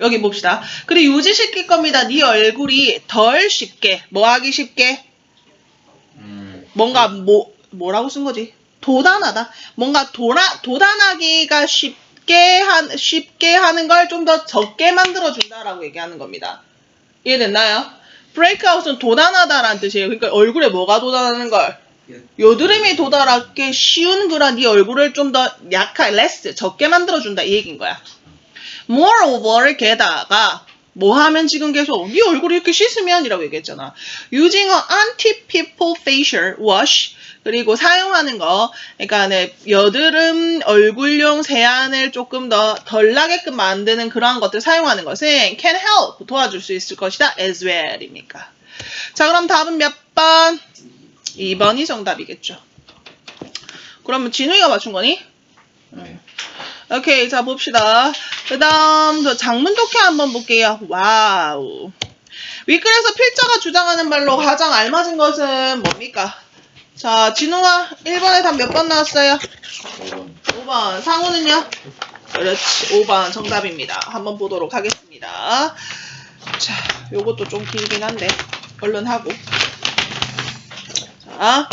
여기 봅시다. 그리고 유지시킬 겁니다. 네 얼굴이 덜 쉽게 뭐 하기 쉽게 음, 뭔가 뭐 뭐라고 쓴 거지? 도단하다. 뭔가 도나 도단하기가 쉽게 한 쉽게 하는 걸 좀 더 적게 만들어 준다라고 얘기하는 겁니다. 이해됐나요? 브레이크아웃은 도단하다라는 뜻이에요. 그러니까 얼굴에 뭐가 도단하는 걸 여드름이 도달하게 쉬운 그런 네 얼굴을 좀 더 약하게 less 적게 만들어 준다 이 얘기인 거야. Moreover 게다가 뭐 하면 지금 계속 네 얼굴이 이렇게 씻으면 이라고 얘기했잖아. Using an anti-pimple facial wash 그리고 사용하는 거, 그러니까 네, 여드름 얼굴용 세안을 조금 더 덜 나게끔 만드는 그러한 것들 사용하는 것은 can help 도와줄 수 있을 것이다 as well입니까? 자 그럼 답은 몇 번? 2번이 정답이겠죠. 그러면 진우이가 맞춘 거니? 네. 오케이, 자 봅시다. 그 다음 저 장문 독해 한번 볼게요. 와우. 윗글에서 필자가 주장하는 말로 가장 알맞은 것은 뭡니까? 자, 진우가 1번에 답 몇 번 나왔어요? 5번. 5번. 상우는요? 그렇지. 5번 정답입니다. 한번 보도록 하겠습니다. 자, 요것도 좀 길긴 한데, 얼른 하고. 자.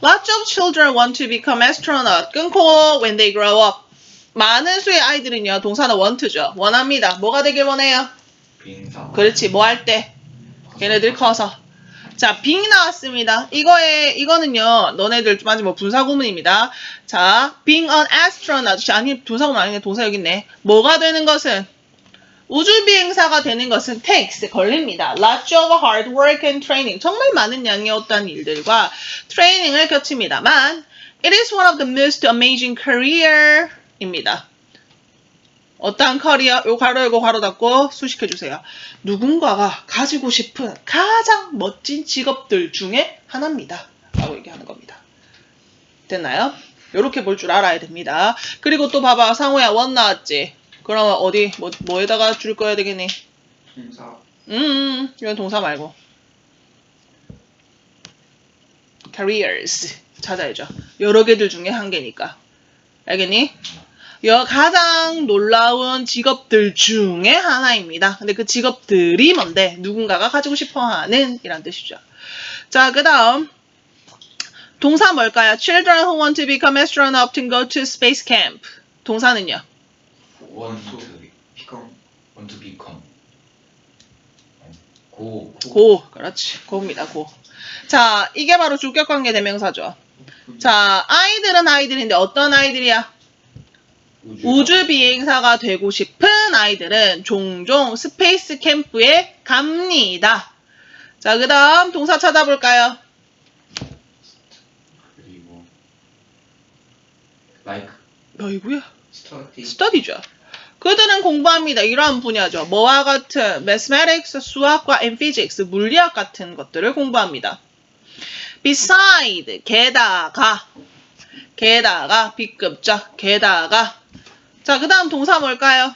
Lots of children want to become astronaut. 끊고 when they grow up. 많은 수의 아이들은요, 동사는 want죠. 원합니다. 뭐가 되길 원해요? 비행사. 그렇지. 뭐 할 때? 걔네들 커서. 자, being 나왔습니다. 이거에, 이거는요, 너네들 좀 아직 뭐 분사구문입니다. 자, being an astronaut. 아니, 분사구문 아니네. 동사 여기 있네. 뭐가 되는 것은? 우주 비행사가 되는 것은 takes, 걸립니다. Lots of hard work and training. 정말 많은 어떤 일들과 트레이닝을 거칩니다만, it is one of the most amazing career 입니다. 어떠한 커리어, 요 가로 열고 가로 닫고 수식해주세요. 누군가가 가지고 싶은 가장 멋진 직업들 중에 하나입니다. 라고 얘기하는 겁니다. 됐나요? 요렇게 볼 줄 알아야 됩니다. 그리고 또 봐봐. 상호야, 원 나왔지? 그러면 어디, 뭐, 뭐에다가 줄 거야 되겠니? 비행사. 음, 음, 이건 동사 말고. careers. 찾아야죠. 여러 개들 중에 한 개니까. 알겠니? 여 가장 놀라운 직업들 중에 하나입니다. 근데 그 직업들이 뭔데? 누군가가 가지고 싶어 하는 이란 뜻이죠. 자, 그 다음. 동사 뭘까요? Children who want to become astronaut often go to space camp. 동사는요? Want to become. Want to become. 고. 고. 그렇지. 고입니다. 고. 자, 이게 바로 주격관계 대명사죠. 자, 아이들은 아이들인데 어떤 아이들이야? 우주 비행사가 되고 싶은 아이들은 종종 스페이스 캠프에 갑니다. 자, 그 다음 동사 찾아볼까요? 그리고 like 어이구야. study. 스터디죠. 그들은 공부합니다. 이러한 분야죠. 뭐와 같은 mathematics, 수학과 and physics, 물리학 같은 것들을 공부합니다. beside, 게다가, 게다가, B급죠. 게다가. 자, 그 다음 동사 뭘까요?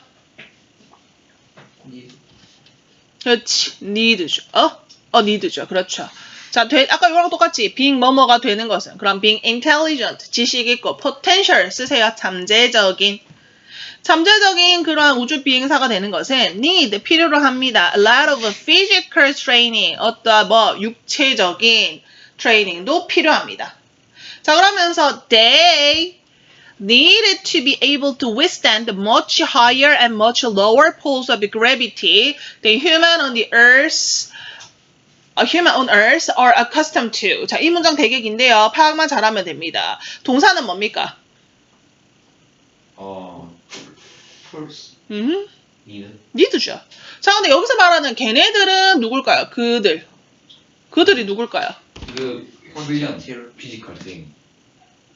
그렇지. need죠. 어? 어, need죠. 그렇죠. 자, 되, 아까 이거랑 똑같이 being 뭐뭐가 되는 것은 그럼 being intelligent, 지식 있고 potential 쓰세요. 잠재적인. 잠재적인 그러한 우주 비행사가 되는 것은 need 필요로 합니다. A lot of physical training, 어떠한 뭐 육체적인 트레이닝도 필요합니다. 자, 그러면서 they needed to be able to withstand much higher and much lower poles of gravity than human on the earth a human on earth are accustomed to. 자, 이 문장 되게 긴데요. 파악만 잘하면 됩니다. 동사는 뭡니까? 어. First. 음, need. need죠. 자, 근데 여기서 말하는 걔네들은 누굴까요? 그들. 그들이 누굴까요? 그 convenient physical thing.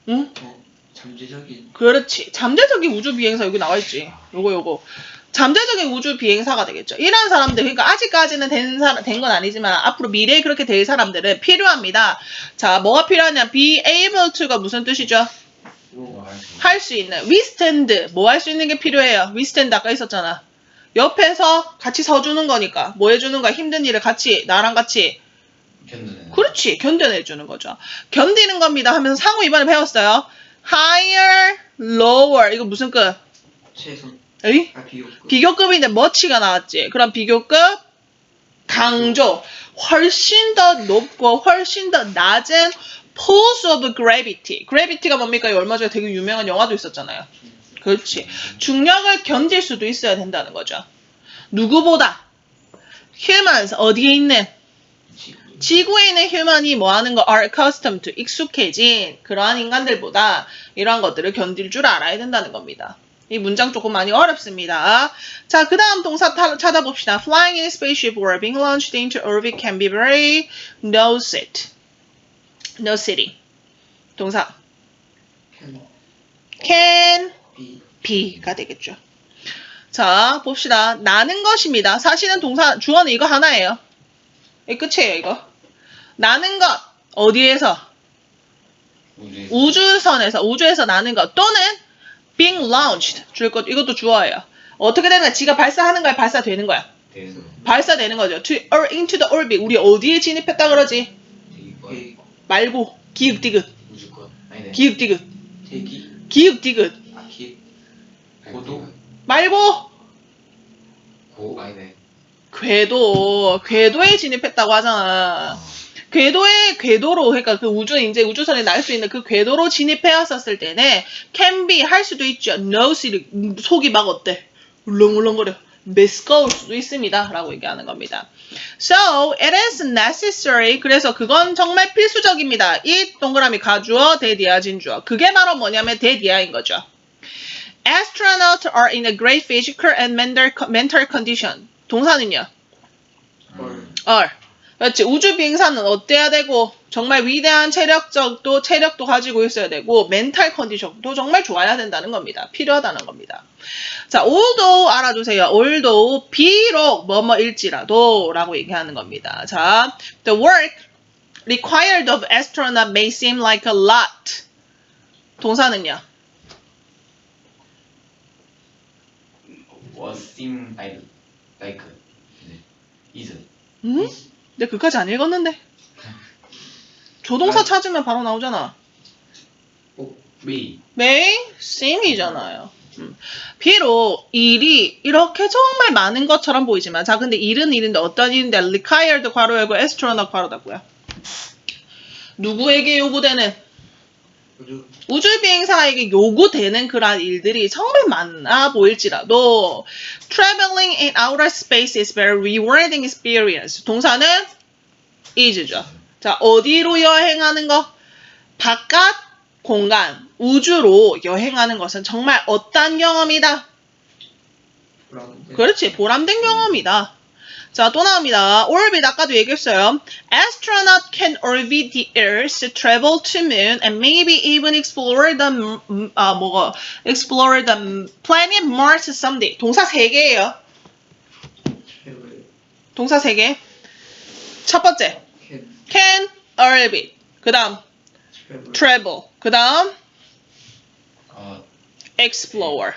응? 어. 잠재적인. 그렇지. 잠재적인 우주 비행사 여기 나와 있지. 요거 요거. 잠재적인 우주 비행사가 되겠죠. 이런 사람들, 그러니까 아직까지는 된 사람, 된 건 아니지만 앞으로 미래에 그렇게 될 사람들은 필요합니다. 자, 뭐가 필요하냐? be able to가 무슨 뜻이죠? 뭐가 할수 있는. 할수 있는. withstand. 뭐할 수 있는 게 필요해요? withstand 아까 있었잖아. 옆에서 같이 서주는 거니까. 뭐 해주는 거야? 힘든 일을 같이, 나랑 같이. 견디는. 그렇지. 견뎌내주는 거죠. 견디는 겁니다 하면서 상호 이번에 배웠어요. higher, lower. 이거 무슨 끝? 최선. 에이? 아 비교급. 비교급인데 much가 나왔지. 그럼 비교급 강조 훨씬 더 높고 훨씬 더 낮은 pulse of gravity. gravity가 뭡니까? 이 얼마 전에 되게 유명한 영화도 있었잖아요. 그렇지. 중력을 견딜 수도 있어야 된다는 거죠. 누구보다 humans 어디에 있는 지구. 지구에 있는 휴먼이 뭐 하는 거 are accustomed to 익숙해진 그러한 인간들보다 이러한 것들을 견딜 줄 알아야 된다는 겁니다. 이 문장 조금 많이 어렵습니다. 자, 그 다음 동사 타- 찾아봅시다. Flying in a spaceship or being launched into orbit can be very no sit. No city. 동사 캔. can 비. be가 되겠죠. 자, 봅시다. 나는 것입니다. 사실은 동사 주어는 이거 하나예요. 이 끝이에요, 이거. 나는 것 어디에서 우주. 우주선에서 우주에서 나는 것 또는 being launched 줄 것 이것도 주어예요. 어떻게 되는 거야? 지가 발사하는 거야, 발사되는 거야. 발사되는 거죠. To, or into the orbit. 우리 어디에 진입했다 그러지? 말고 기읍디귿. 우주권. 아니네. 기읍디귿. 대기. 기읍디귿. 아 기. 고도. 말고 고 아니네. 궤도. 궤도에 진입했다고 하잖아. 궤도에 궤도로 그러니까 그 우주 이제 우주선에 날 수 있는 그 궤도로 진입해왔었을 때는 can be 할 수도 있죠. no 속이 막 어때? 울렁울렁거려. 메스꺼울 수도 있습니다 라고 얘기하는 겁니다. So it is necessary. 그래서 그건 정말 필수적입니다. 이 동그라미 가주어 대디아 진주어. 그게 바로 뭐냐면 대디아인 거죠. Astronauts are in a great physical and mental condition. 동사는요. 헐. 어, 그렇지. 우주 비행사는 어때야 되고 정말 위대한 체력적도 체력도 가지고 있어야 되고 멘탈 컨디션도 정말 좋아야 된다는 겁니다. 필요하다는 겁니다. 자, although 알아두세요. although 비록 뭐뭐일지라도라고 얘기하는 겁니다. 자, the work required of astronaut may seem like a lot. 동사는요. Was seem like like 네. is. 음? 근데 그까지 안 읽었는데. 조동사 찾으면 바로 나오잖아. 오. may. may seem이잖아요. 음. 비록 일이 이렇게 정말 많은 것처럼 보이지만 자 근데 일은 일인데 어떤 일인데 required 괄호 열고 astronaut 괄호 닫고요. 누구에게 요구되는 우주. 비행사에게 요구되는 그러한 일들이 정말 많아 보일지라도 traveling in outer space is very rewarding experience. 동사는 is죠. 자, 어디로 여행하는 거? 바깥 공간, 우주로 여행하는 것은 정말 어떤 경험이다? 그렇지, 보람된 경험이다. 자, 또 나옵니다. orbit 아까도 얘기했어요. Astronaut can orbit the Earth, travel to moon, and maybe even explore the 음, 아 뭐가 explore the planet Mars someday. 동사 세 개예요. 동사 세 개. 첫 번째, 캔. can orbit. 그다음 travel. 그다음 어. explore.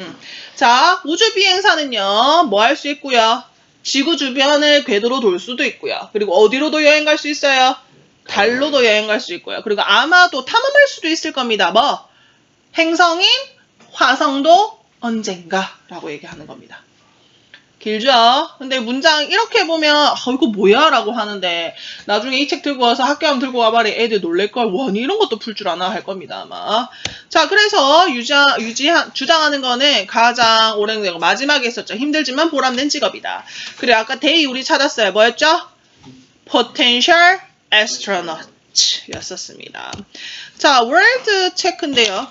음. 자, 우주 비행사는요, 뭐 할 수 있고요? 지구 주변을 궤도로 돌 수도 있고요. 그리고 어디로도 여행 갈 수 있어요? 달로도 여행 갈 수 있고요. 그리고 아마도 탐험할 수도 있을 겁니다. 뭐? 행성인 화성도 언젠가라고 얘기하는 겁니다. 길죠? 근데 문장 이렇게 보면 아, 이거 뭐야? 라고 하는데 나중에 이 책 들고 와서 학교 하면 들고 와봐리 애들 놀랄걸? 와, 니 이런 것도 풀 줄 아나 할 겁니다 아마. 자 그래서 유자, 유지, 주장하는 거는 가장 오랜 마지막에 있었죠. 힘들지만 보람된 직업이다. 그래 아까 데이 우리 찾았어요. 뭐였죠? potential astronaut 였었습니다. 자 월드 체크인데요.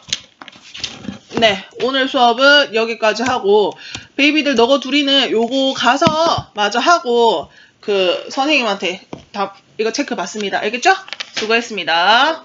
네, 오늘 수업은 여기까지 하고 베이비들 너거 둘이는 요거 가서 마저 하고 그 선생님한테 다 이거 체크 받습니다. 알겠죠? 수고했습니다.